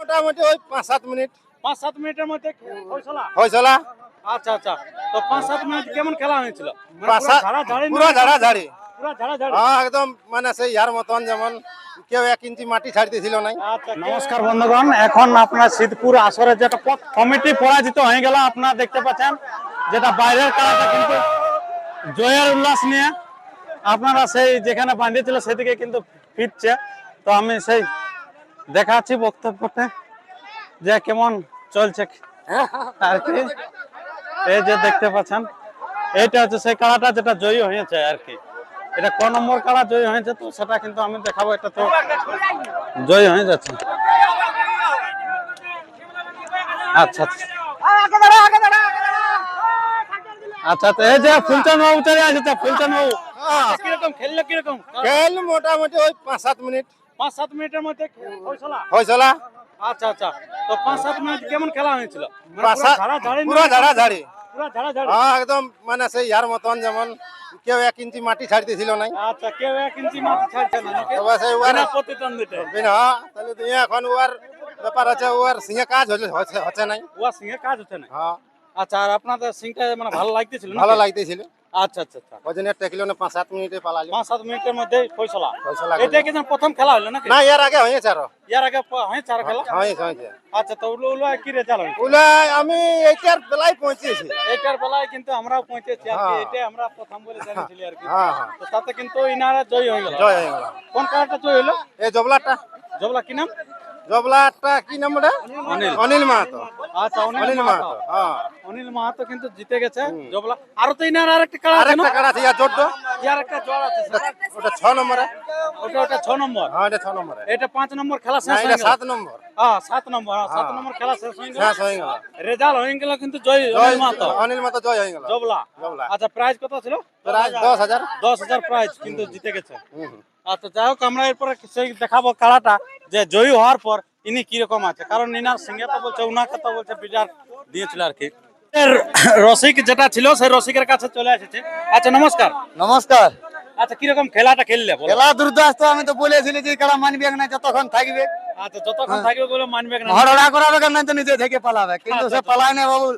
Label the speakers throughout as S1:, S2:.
S1: মোটামুটি ওই পাঁচ সাত মিনিট।
S2: পাঁচ সাত মিনিটের মধ্যে
S1: হয়েছিল
S2: আচ্ছা আচ্ছা। তো পাঁচ সাত মিনিট কেমন খেলা হয়েছিল? মানে পুরো ঝাড়াঝাড়ি।
S1: হ্যাঁ একদম মানে সেই ইয়ার মতন যেমন কেউ এক ইঞ্চি মাটি ছাড়তেছিল নাই।
S2: আচ্ছা নমস্কার বন্ধুগণ এখন আপনার সিদ্ধপুর আসরে যেটা কমিটি পরাজিত হয়ে গেল আপনারা দেখতে পাচ্ছেন যেটা বাইরের খেলাটা কিন্তু জয়ের উল্লাস নিয়ে আপনারা সেই যেখানে বাঁধিয়েছিল সেদিকে কিন্তু ফিরছে। তো আমি সেই দেখাচ্ছি বক্তব্যতে যে কেমন চলছে। আর কি। এই যে দেখতে পাচ্ছেন এটা হচ্ছে সেই কালাটা যেটা জয়ী হয়েছে আর কি। এটা ক নম্বর কালা জয়ী হয়েছে তো সেটা কিন্তু আমি দেখাবো এটা তো জয় হয়ে যাচ্ছে। আচ্ছা আচ্ছা। আচ্ছা তো এই যে ফুলচান বাবু চলে আসছে ফুলচান বাবু। কীরকম খেললো কীরকম?
S1: খেল মোটামুটি ওই পাঁচ সাত মিনিট।
S2: পাঁচ সাত মিনিটের মধ্যে
S1: হয়েছিল
S2: আচ্ছা আচ্ছা। তো পাঁচ সাত মিনিট কেমন খেলা হয়েছিল? মানে পুরো
S1: হ্যাঁ একদম মানে সেই ইয়ার মতন যেমন কেউ এক ইঞ্চি মাটি ছাড়তেছিল নাই।
S2: আচ্ছা কেউ এক ইঞ্চি মাটি ছাড়ছে না
S1: তবে সেই ওয়ার তাহলে তো এখন ওয়ার ব্যাপার আছে ওয়ার সিংহে কাজ হচ্ছে হচ্ছে নাই।
S2: সিংহে কাজ হচ্ছে না
S1: হ্যাঁ।
S2: আচ্ছা আর আপনাদের সিংটা মানে ভালো লাগতেছিল
S1: ভালো লাগতেছিল।
S2: আচ্ছা আচ্ছা আচ্ছা।
S1: ওই জন্য টেকলো না পাঁচ সাত মিনিটে পালালি।
S2: পাঁচ সাত মিনিটের মধ্যে ফয়সলা।
S1: ফয়সলা
S2: এটা কি প্রথম খেলা হলো
S1: না ইয়ার আগে হয়েছে আরও।
S2: ইয়ার আগে হয়েছে আর খেলা?
S1: হয়েছে হয়েছে।
S2: আচ্ছা তো ওগুলো ওগুলো কি রেজাল্ট হয়েছে
S1: ওলা আমি এইটার বেলায় পৌঁছেছি।
S2: এইটার বেলায় কিন্তু আমরাও পৌঁছেছি আর কি।
S1: হ্যাঁ।
S2: আমরা প্রথম বলে আর কি।
S1: হ্যাঁ হ্যাঁ।
S2: তো তাতে কিন্তু ইনারা জয় হয়ে গেল।
S1: জয় হয়ে গেল।
S2: কোন কালারটা জয় হলো?
S1: এই জবলাটা।
S2: জবলা কি নাম?
S1: জবলাটা কি নাম ওটা
S2: অনিল
S1: অনিল মাহাতো।
S2: আচ্ছা অনিল মাহাতো।
S1: হ্যাঁ।
S2: অনিল মাহাতো কিন্তু জিতে গেছে জবলা। আরও তো ইনার আরেকটা কালার আছে না?
S1: আরেকটা কাড়া আছে ইয়ার জোর তো।
S2: ইয়ার একটা আছে
S1: ওটা নম্বরে।
S2: ওটা ওটা ছ নম্বর।
S1: হ্যাঁ এটা নম্বরে।
S2: এটা পাঁচ নম্বর খেলা শেষ হয়ে গেল।
S1: নম্বর।
S2: হ্যাঁ নম্বর হ্যাঁ। নম্বর খেলা শেষ হয়ে গেল।
S1: শেষ হয়ে গেল।
S2: রেজাল্ট হয়ে গেল কিন্তু জয় অনিল মাহাতো।
S1: অনিল মাহাতো জয় হয়ে গেল।
S2: জবলা।
S1: জবলা।
S2: আচ্ছা প্রাইজ কত ছিল?
S1: প্রায় দশ হাজার।
S2: দশ হাজার প্রাইজ কিন্তু জিতে গেছে। আচ্ছা যাই হোক আমরা এরপরে সেই দেখাবো কাড়াটা যে জয়ী হওয়ার পর ইনি কীরকম আছে? কারণ নিনার সিংহে তো বলছে উনাকে তো বলছে বিজার দিয়েছিল আর কি। রসিক যেটা ছিল সেই রসিকের কাছে চলে এসেছে। আচ্ছা নমস্কার।
S3: নমস্কার।
S2: আচ্ছা কীরকম খেলাটা খেললে
S3: খেলা দুর্দাস্ত আমি তো বলেছিলি যে খেলা মানবে না যতক্ষণ থাকবে।
S2: আচ্ছা যতক্ষণ থাকবে বলে মানবে না
S3: হরড়া করাবে কেন তো নিজে থেকে পালাবে। কিন্তু সে পালায় না বাবু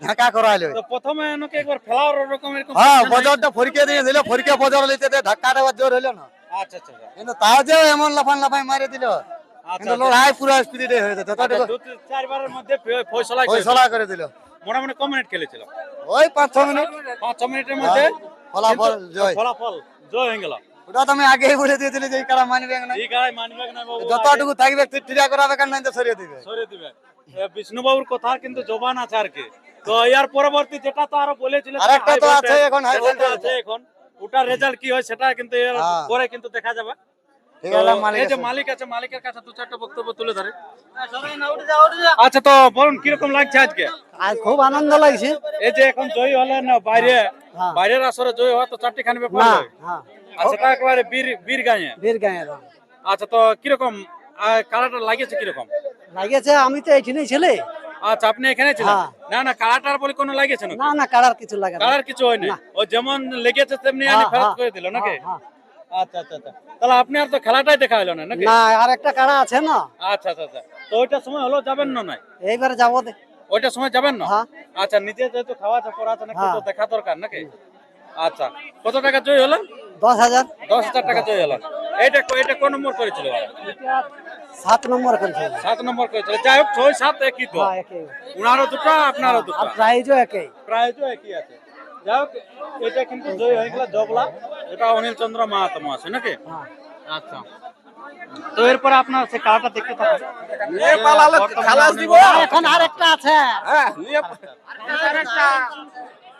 S3: ঢাকা করাইলো।
S2: তো প্রথমে এনাকে একবার ফেলার ওরকম এরকম
S3: হ্যাঁ? বজরটা ফরিকে দিয়েছিল ফরিকে বজর লিতে ধাক্কা দেওয়ার জোর হলো না।
S2: আচ্ছা আচ্ছা আচ্ছা।
S3: কিন্তু তাও যে এমন লাফান লাফাই মারে দিল কিন্তু
S2: আচ্ছা,
S3: লড়াই পুরো স্পিডে হয়েছে
S2: আচ্ছা,
S3: যতটুকু
S2: চারবারের মধ্যে ফয়সলা
S3: করে দিল।
S2: মোটামুটি ক মিনিট খেলেছিল।
S3: ওই পাঁচ ছ মিনিট
S2: পাঁচ ছ মিনিটের মধ্যে
S3: ফলাফল জয়।
S2: ফলাফল জয় হয়ে গেল।
S3: ওটা তো আমি আগেই বলে দিয়েছিলি যে এই খেলা মানবে না।
S2: এই গায়ে মানবে না
S3: যতটুকু থাকবে করাবে সরিয়ে দিবে।
S2: সরিয়ে দিবে। বিষ্ণুবাবুর কথা কিন্তু জবান আছে আর কি। তো এর পরবর্তী যেটা তো আরও বলেছিল
S3: আরেকটা তো আছে এখন,
S2: আছে এখন। ওটার রেজাল্ট কি হয় সেটা কিন্তু এর
S3: হ্যাঁ।
S2: পরে কিন্তু দেখা যাবে।
S3: ঠিক
S2: তো
S3: আছে মালিক
S2: এই যে
S3: আছে।
S2: মালিক আছে মালিকের কাছে দু চারটা বক্তব্য তুলে ধরে। আচ্ছা তো বলুন কীরকম লাগছে আজকে?
S3: খুব আনন্দ লাগছে।
S2: এই যে এখন জয়ী হলেন বাইরে
S3: হ্যাঁ।
S2: বাইরের আসরে জয়ী হওয়া তো চারটি খানি ব্যাপার
S3: না
S2: নয়।
S3: হ্যাঁ।
S2: আচ্ছা তা একেবারে বীর বীর গায়ে।
S3: বীর গাঁয়ের
S2: আচ্ছা তো কীরকম কালারটা লাগিয়েছে কীরকম?
S3: লাগিয়েছে আমি তো এইখানেই ছেলে।
S2: আচ্ছা আপনি এখানে ছিলেন?
S3: হ্যাঁ।
S2: না না কালারটার বলে কোনো লাগিয়েছে না
S3: না না কিছু লাগে
S2: কিছু হয়নি। ও যেমন লেগেছে তেমনি
S3: হ্যাঁ,
S2: ফেরত
S3: হ্যাঁ,
S2: করে দিল নাকি?
S3: হ্যাঁ,
S2: আচ্ছা আচ্ছা আচ্ছা। তাহলে আপনি আর তো খেলাটাই দেখা হলো না নাকি?
S3: না আর একটা কাড়া আছে না?
S2: আচ্ছা আচ্ছা আচ্ছা। তো ওইটার সময় হলো যাবেন না নাই?
S3: এইবারে যাব দে।
S2: ওইটার সময় যাবেন না?
S3: হ্যাঁ।
S2: আচ্ছা নিজে যেহেতু খাওয়া আছে পড়া আছে নাকি
S3: হ্যাঁ।
S2: তো দেখা দরকার নাকি? আচ্ছা কত টাকা জয় হলেন
S3: দশ হাজার।
S2: দশ হাজার টাকা জয় হলেন এইটা এটা কোন নম্বর করেছিল?
S3: সাত নম্বর
S2: সাত নম্বর করেছিল। যাই হোক ছয় সাত একই তো।
S3: হ্যাঁ,
S2: উনারও দুটো আপনারও দুটো।
S3: প্রাইজও একই।
S2: তো একই আছে। যাই হোক এটা কিন্তু জয় হয়ে গেল জবলা এটা অনিল চন্দ্র মাহাত্ম আছে নাকি?
S3: হ্যাঁ।
S2: আচ্ছা। তো এরপরে আপনার সে কালাটা দেখতে থাকুন।
S3: আর এখন আরেকটা আছে।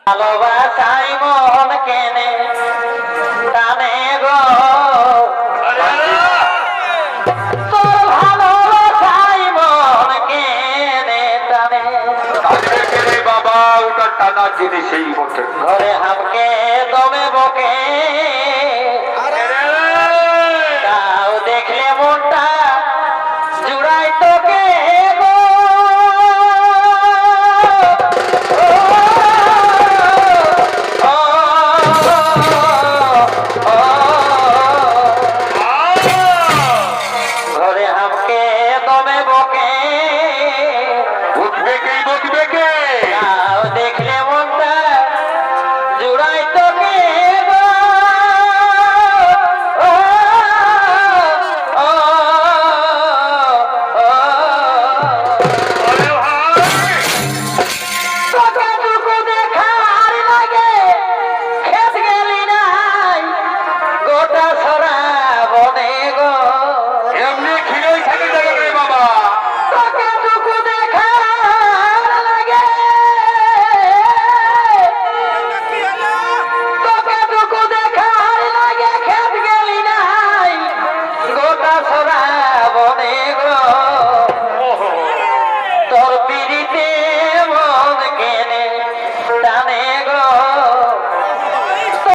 S4: ভালোবাসাই মন কেনে টানে গো। তোর ভালোবাসাই মন কেনে টানে।
S5: বাবা ওটা টানা জিনিসই বটে
S4: ঘরে হামকে দমে বকে। সরা